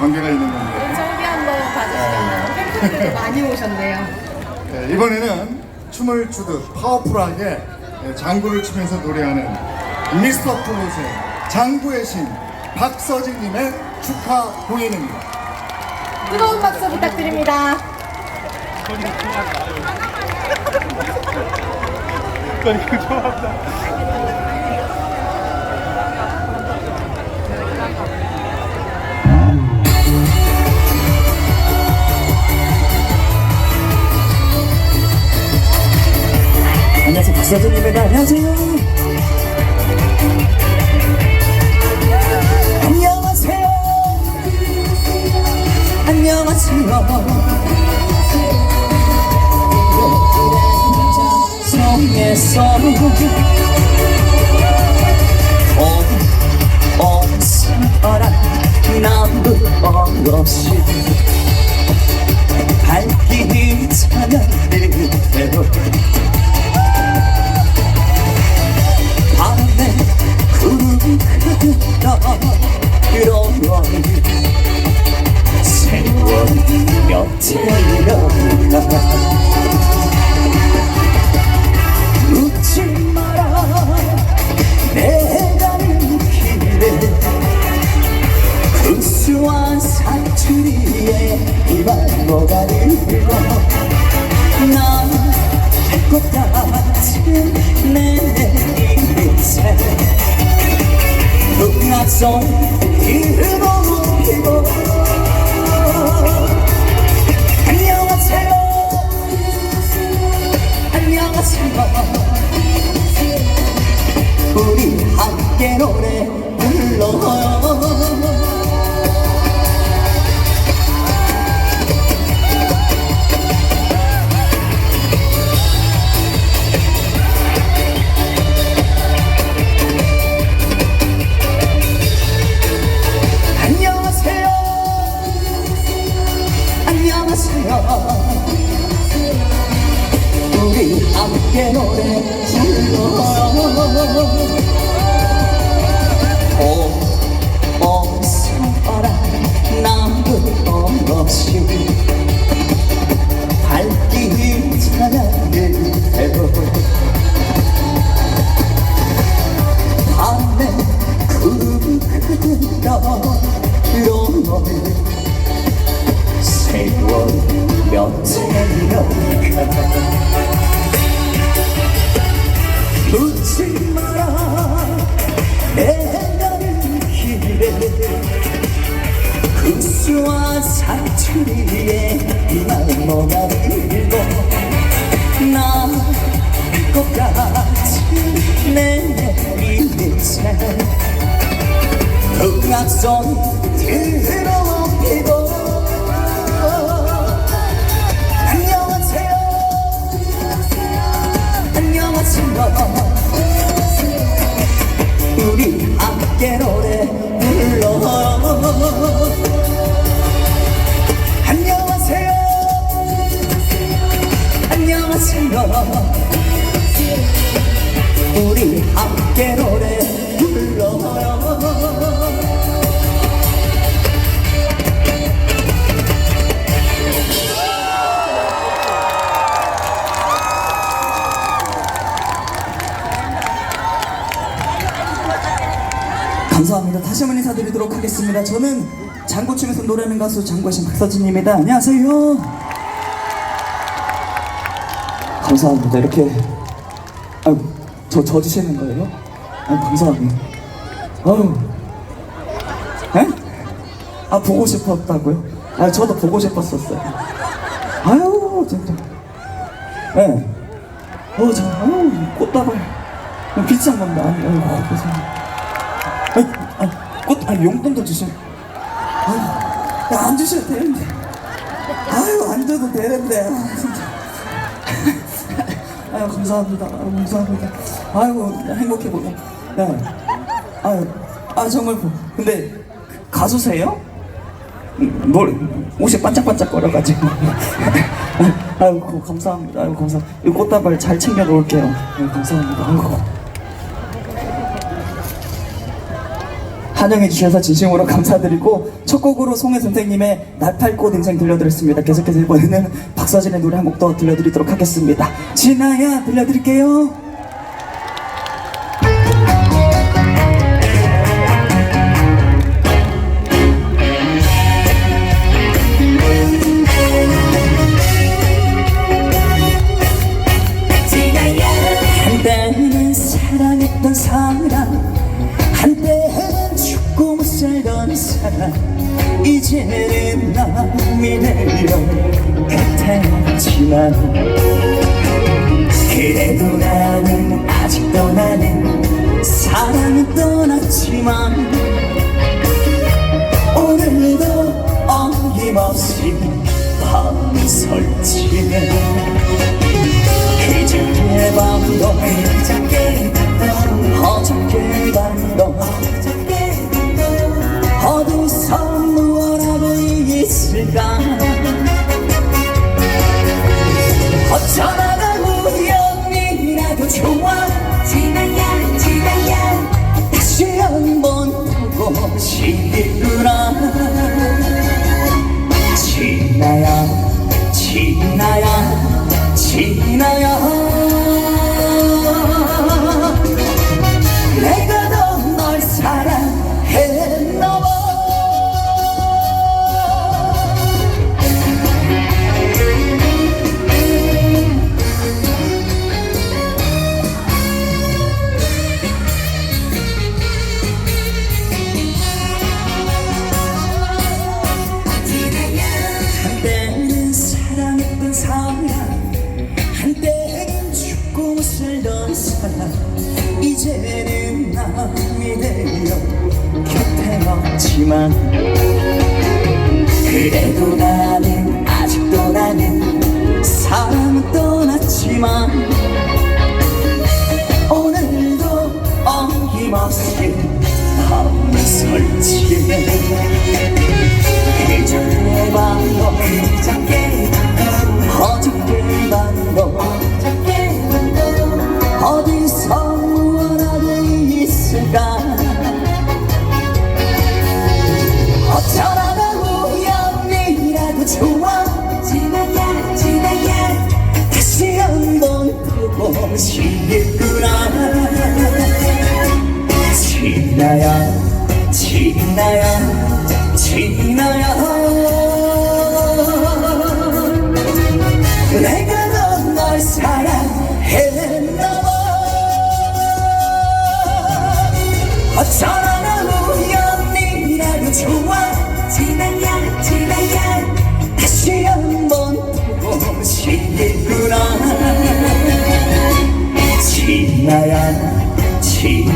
관계가 있는 건데 절비 한번 봐주시겠나요? 팬분들도 많이 오셨네요. 네, 이번에는 춤을 추듯 파워풀하게 네, 장구를 치면서 노래하는 미스터 트롯의 장구의 신 박서진님의 축하 공연입니다. 뜨거운 박수 부탁드립니다. 안녕하세요 박 서준입니다 안녕하세요. 안녕하세요. 안녕하세요 성에서 어어스퍼란 나무 없이 발길이 차면대로 흐르러 그런 세월이 몇 해일까 웃지 마라 내 가는 길에 구수한 사투리에 이만 뭐가를 흘러 난할것 같은 내 인생 흥락선 이르고 피 사투리에 이만 뭐가 흘고 나것 같은 내 인생 흥악선 들어 피고 안녕하세요. 안녕하세요 우리 함께 노래 불러 우리 함께 노래 감사합니다. 다시 한번 인사드리도록 하겠습니다. 저는 장구 치면서 노래하는 가수 장구신 박서진입니다. 안녕하세요. 감사합니다. 이렇게 아, 저 져주시는 거예요? 아, 감사합니다. 아유, 에? 아 보고 싶었다고요? 아 저도 보고 싶었었어요. 아유 진짜. 예. 네. 어, 저, 아유, 꽃다발. 비싼 건데, 아니, 아이고, 죄송해요. 아이, 아, 꽃, 아, 용돈도 주셔. 아유, 야, 안 주셔도 되는데. 아유, 안 줘도 되는데. 아, 진짜. 아유, 감사합니다. 아유, 감사합니다. 아이고, 행복해 보여. 네. 아유, 아, 정말, 보- 근데, 가수세요? 음, 뭘, 옷이 반짝반짝 거려가지고. 아이고, 감사합니다. 아이고, 감사합니다. 이 꽃다발 잘 챙겨 놓을게요. 아유, 감사합니다. 아이 환영해 주셔서 진심으로 감사드리고 첫 곡으로 송혜 선생님의 날팔꽃 인생 들려드렸습니다. 계속해서 이번에는 박서진의 노래 한 곡 더 들려드리도록 하겠습니다. 진아야 들려드릴게요. 이제는 남이 내려 같아지만 그래도 나는 아직도 나는 사랑은 떠났지만 오늘도 어김없이 밤이 설치네 그저께 밤도 어저께 밤도 어디서 စကား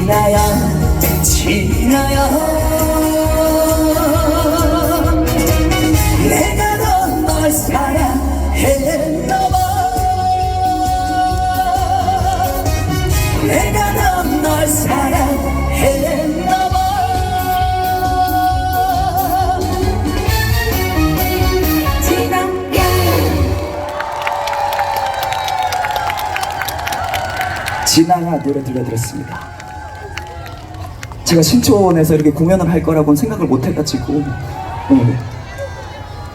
진아야 진아야. 내가 더널 사랑했나 봐. 내가 더널 사랑했나 봐. 진아야 진아야 노래 들려드렸습니다. 제가 신촌에서 이렇게 공연을 할 거라고는 생각을 못 해가지고 네,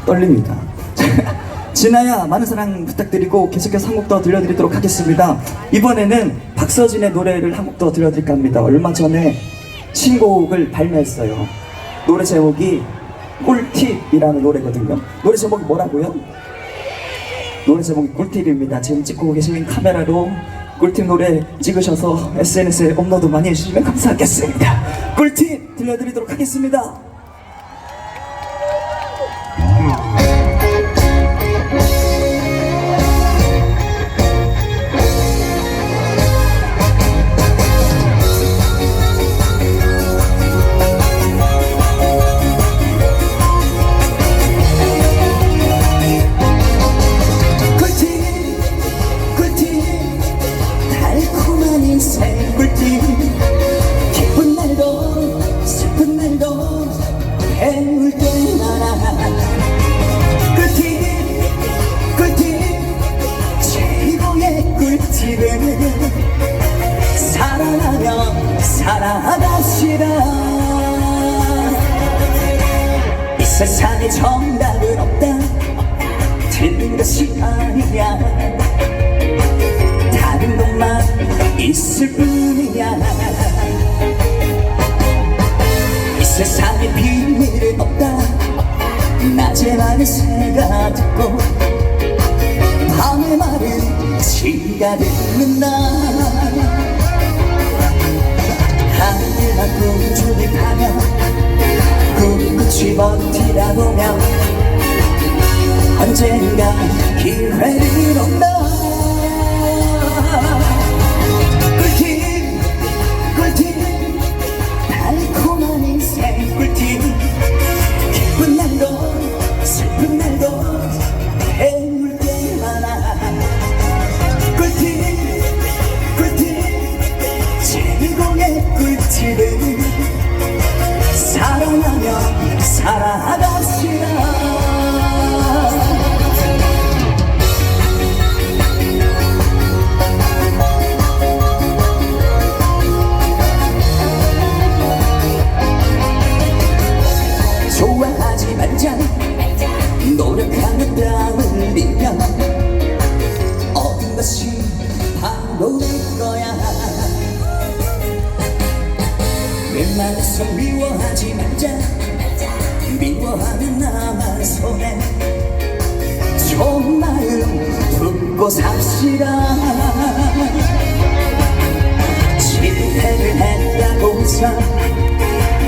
떨립니다. 진아야 많은 사랑 부탁드리고 계속해서 한 곡 더 들려드리도록 하겠습니다. 이번에는 박서진의 노래를 한 곡 더 들려드릴까 합니다. 얼마 전에 신곡을 발매했어요. 노래 제목이 꿀팁이라는 노래거든요. 노래 제목이 뭐라고요? 노래 제목이 꿀팁입니다. 지금 찍고 계신 카메라로 꿀팁 노래 찍으셔서 SNS에 업로드 많이 해주시면 감사하겠습니다. 꿀팁 들려드리도록 하겠습니다. 낮에 말은 새가 듣고 밤에 말은 지가 듣는다 하늘만 꿈주니 타면 꿈끝이 버티다 보면 언젠가 기회를 온다 미워하지 말자. 미워하면 나만 손해. 마음 품고 삽시다. 실패를 했다고 해서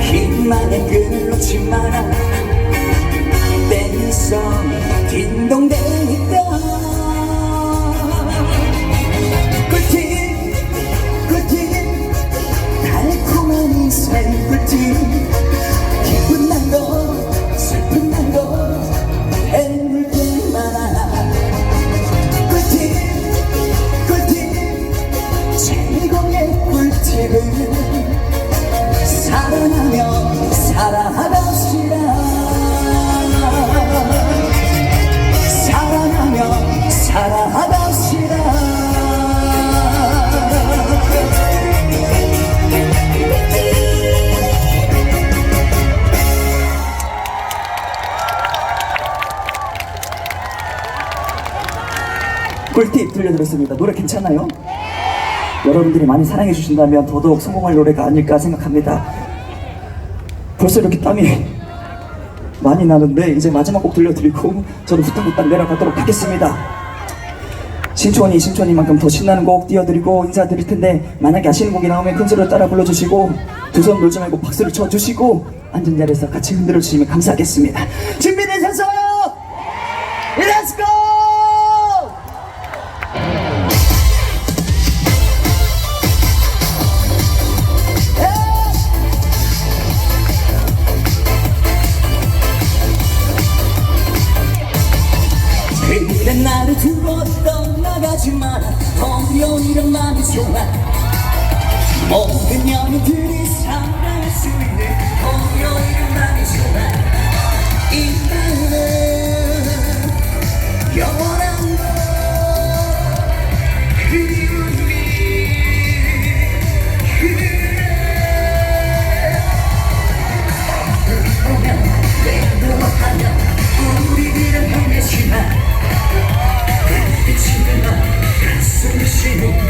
희망의 끈을 놓지 마라 댄서 딩동댕이다 꿀팁 꿀팁. 달콤한 인생 꿀팁 여러분들이 많이 사랑해 주신다면 더더욱 성공할 노래가 아닐까 생각합니다. 벌써 이렇게 땀이 많이 나는데 이제 마지막 곡 들려드리고 저는 후딱후딱 내려가도록 하겠습니다. 신촌이 신촌이만큼 더 신나는 곡 띄워드리고 인사드릴 텐데 만약에 아시는 곡이 나오면 큰 소리로 따라 불러주시고 두 손 놀지 말고 박수를 쳐주시고 앉은 자리에서 같이 흔들어 주시면 감사하겠습니다. 준비되셨어요? Let's go! 마라 어려운 일은 좋아 모든 연인들이 사랑할 수 있는 어려운 일은 좋아 이 마음은 영원한 너 그리움이 그래 외로워하면 우리들은 헤매지만 빛이 나 가슴이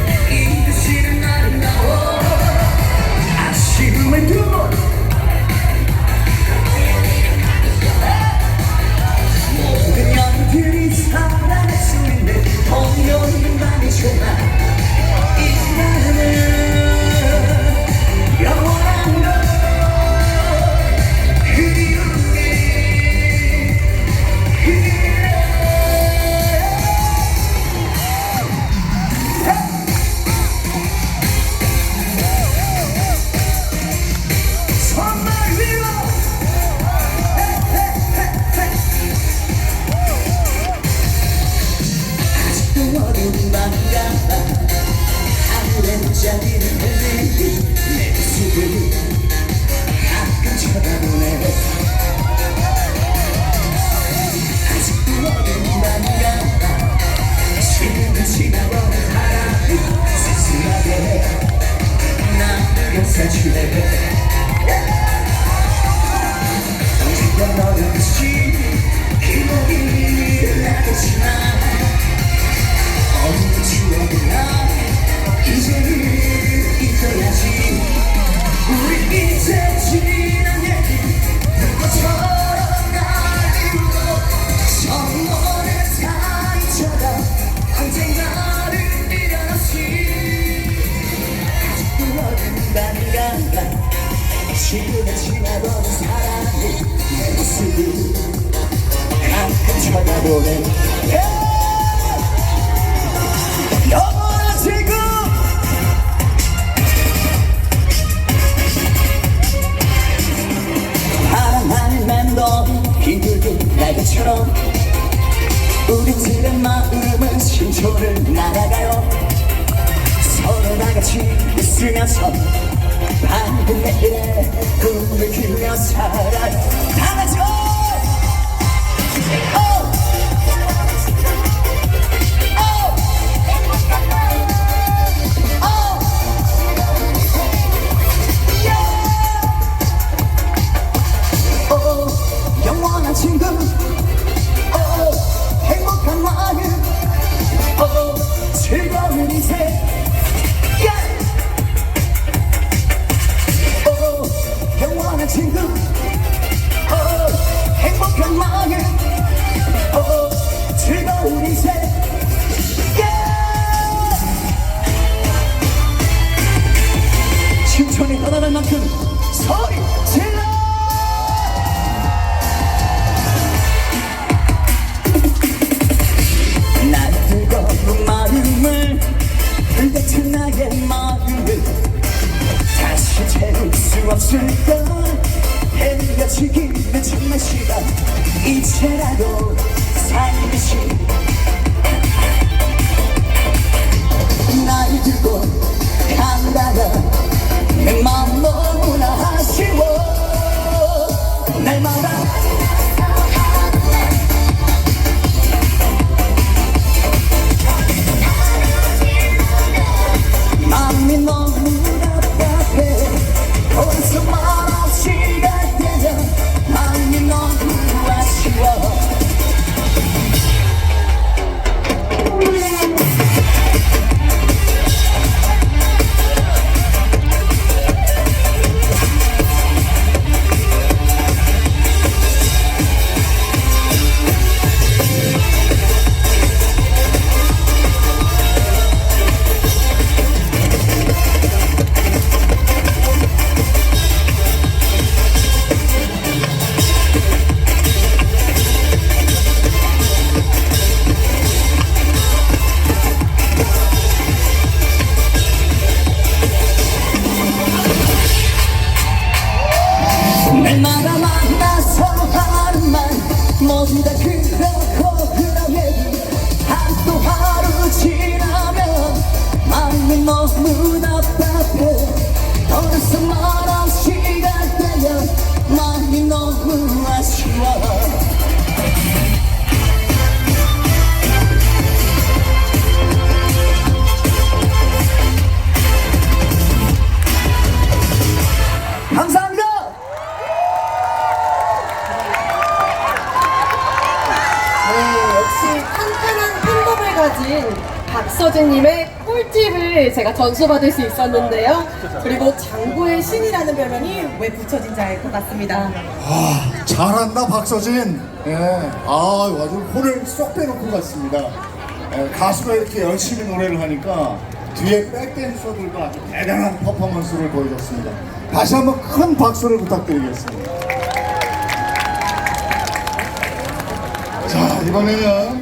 날개처럼 우리들의 마음은 신초를 날아가요. 서로 다같이 웃으면서 밝은 내일에 꿈을 키우며 살아요 즐거운 없을까 헤어지기는 정말 싫어. 이제라도 살듯이 날 두고 간다면 내 마음 너무나 아쉬워. 날마다 마음이 너무 어디서 말 박서진님의 꿀팁을 제가 전수받을 수 있었는데요. 그리고 장구의 신이라는 별명이 왜 붙여진 지 알 것 같습니다. 아, 잘한다 박서진. 예, 아 아주 혼을 쏙 빼놓고 갔습니다. 예, 가수가 이렇게 열심히 노래를 하니까 뒤에 백댄서들도 아주 대단한 퍼포먼스를 보여줬습니다. 다시 한번 큰 박수를 부탁드리겠습니다. 자 이번에는